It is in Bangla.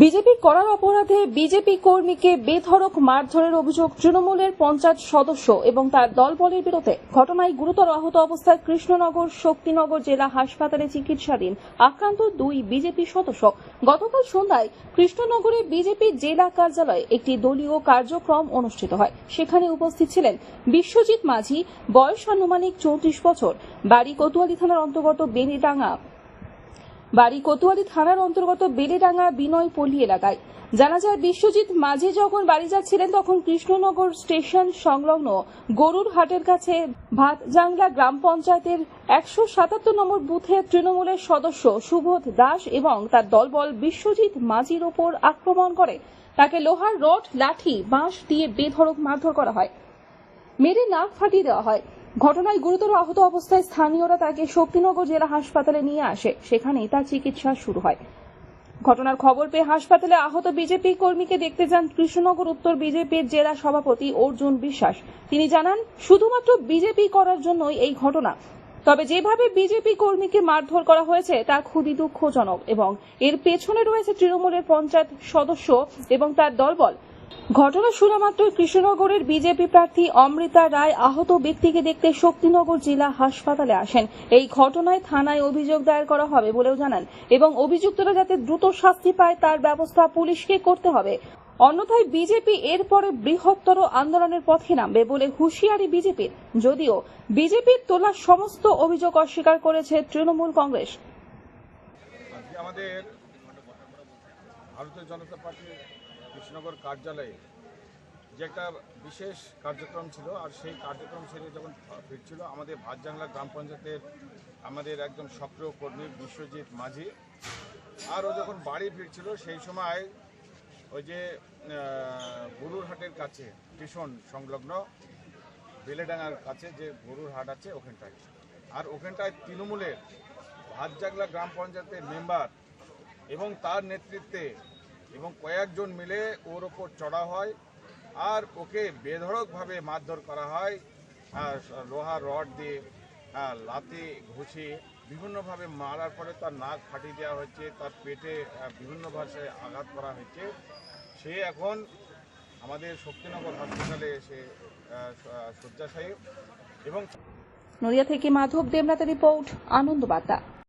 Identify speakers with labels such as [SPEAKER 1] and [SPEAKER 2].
[SPEAKER 1] বিজেপি করার অপরাধে বিজেপি কর্মীকে বেধড়ক মারধরের অভিযোগ তৃণমূলের পঞ্চায়েত সদস্য এবং তার দলবলের বিরুদ্ধে ঘটনায় গুরুতর আহত অবস্থায় কৃষ্ণনগর শক্তিনগর জেলা হাসপাতালে চিকিৎসাধীন আক্রান্ত দুই বিজেপি সদস্য। গতকাল সন্ধ্যায় কৃষ্ণনগরে বিজেপি জেলা কার্যালয়ে একটি দলীয় কার্যক্রম অনুষ্ঠিত হয়। সেখানে উপস্থিত ছিলেন বিশ্বজিৎ মাঝি, বয়স আনুমানিক চৌত্রিশ বছর। বাড়ি কোতোয়ালি থানার অন্তর্গত বেনিডাঙ্গা বাড়ি কোতোয়ালি থানার অন্তর্গত বেলেডাঙ্গা বিনয়পল্লী এলাকায়। জানা যায়, বিশ্বজিৎ মাঝে যখন বাড়ি যাচ্ছিলেন, তখন কৃষ্ণনগর স্টেশন সংলগ্ন গরুর হাটের কাছে ভাতজাংলা গ্রাম পঞ্চায়েতের একশো সাতাত্তর নম্বর বুথের তৃণমূলের সদস্য সুবোধ দাস এবং তার দলবল বিশ্বজিৎ মাঝির ওপর আক্রমণ করে। তাকে লোহার রড, লাঠি, বাঁশ দিয়ে বেধড়ক মারধর করা হয়। মেরে নাক ফাটিয়ে দেওয়া হয়। ঘটনায় গুরুতর আহত অবস্থায় স্থানীয়রা তাকে শক্তিনগর জেলা হাসপাতালে নিয়ে আসে। সেখানেই তার চিকিৎসা শুরু হয়। ঘটনার খবর পেয়ে হাসপাতালে আহত বিজেপি কর্মীকে দেখতে যান কৃষ্ণনগর উত্তর বিজেপির জেলা সভাপতি অর্জুন বিশ্বাস। তিনি জানান, শুধুমাত্র বিজেপি করার জন্যই এই ঘটনা। তবে যেভাবে বিজেপি কর্মীকে মারধর করা হয়েছে, তা খুবই দুঃখজনক এবং এর পেছনে রয়েছে তৃণমূলের পঞ্চায়েত সদস্য এবং তার দলবল। ঘটনা শোনা মাত্র কৃষ্ণনগরের বিজেপি প্রার্থী অমৃতা রায় আহত ব্যক্তিকে দেখতে শক্তিনগর জেলা হাসপাতালে আসেন। এই ঘটনায় থানায় অভিযোগ দায়ের করা হবে বলেও জানান এবং অভিযুক্তরা যাতে দ্রুত শাস্তি পায় তার ব্যবস্থা পুলিশকে করতে হবে। অন্যথায় বিজেপি এরপরে বৃহত্তর আন্দোলনের পথে নামবে বলে হুঁশিয়ারি বিজেপির। যদিও বিজেপির তোলা সমস্ত অভিযোগ অস্বীকার করেছে তৃণমূল কংগ্রেস।
[SPEAKER 2] আমাদের ভারতীয় জনতা পার্টির কৃষ্ণনগর কার্যালয়ে যে একটা বিশেষ কার্যক্রম ছিল আর সেই কার্যক্রম সেরে যখন ফিরছিল আমাদের ভাতজাংলা গ্রাম পঞ্চায়েতের আমাদের একজন সক্রিয় কর্মী বিশ্বজিৎ মাঝি আর ও যখন বাড়ি ফিরছিল সেই সময় ওই যে আহ, গরুর হাটের কাছে স্টেশন সংলগ্ন বেলেডাঙ্গার কাছে যে গরুর হাট আছে ওখানটায়। আর ওখানটায় তৃণমূলের ভাতজাগলা গ্রাম পঞ্চায়েতের মেম্বার এবং তার নেতৃত্বে এবং কয়েকজন মিলে ওর ওপর চড়া হয় আর ওকে বেধড়কভাবে মারধর করা হয় লোহার রড দিয়ে লাতে ঘুষি বিভিন্নভাবে মারার পরে তার নাক ফাটিয়ে দেওয়া হয়েছে, তার পেটে বিভিন্ন ভাষায় আঘাত করা হয়েছে। সে এখন আমাদের শক্তিনগর হাসপাতালে এসে শয্যাশায়ী এবং
[SPEAKER 1] নদিয়া থেকে মাধব দেবনাথের রিপোর্ট আনন্দ বার্তা